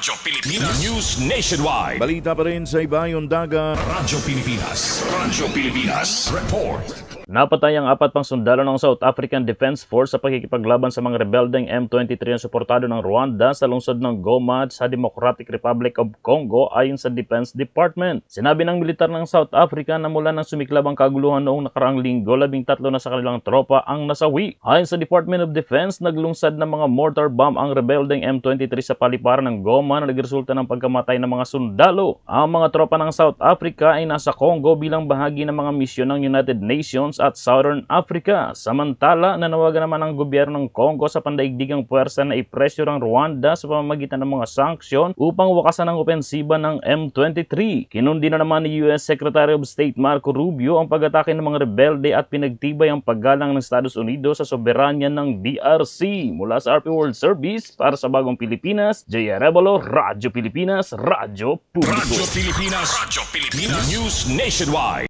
Radyo Pilipinas. News Nationwide. Balita pa rin sa Ibayon Dagat. Radyo Pilipinas. Radyo Pilipinas. Report. Napatay ang apat pang sundalo ng South African Defense Force sa pagkikipaglaban sa mga rebeldeng M23 na suportado ng Rwanda sa lungsod ng Goma sa Democratic Republic of Congo ayon sa Defense Department. Sinabi ng militar ng South Africa na mula nang sumiklab ang kaguluhan noong nakaraang linggo, labing tatlo na sa kanilang tropa ang nasawi. Ayon sa Department of Defense, naglungsad ng mga mortar bomb ang rebeldeng M23 sa paliparan ng Goma na nagresulta ng pagkamatay ng mga sundalo. Ang mga tropa ng South Africa ay nasa Congo bilang bahagi ng mga misyon ng United Nations at Southern Africa. Samantala, nanawagan naman ang gobyerno ng Congo sa pandaigdigang puwersa na ipresyo ang Rwanda sa pamamagitan ng mga sanksyon upang wakasan ang opensiba ng M23. Kinundi na naman ni US Secretary of State Marco Rubio ang pag-atake ng mga rebelde at pinagtibay ang paggalang ng Estados Unidos sa soberanya ng DRC. Mula sa RP World Service, para sa Bagong Pilipinas, J. Arevalo, Radyo Pilipinas, Radyo Publiko. Radyo Pilipinas. Radyo Pilipinas. News Nationwide.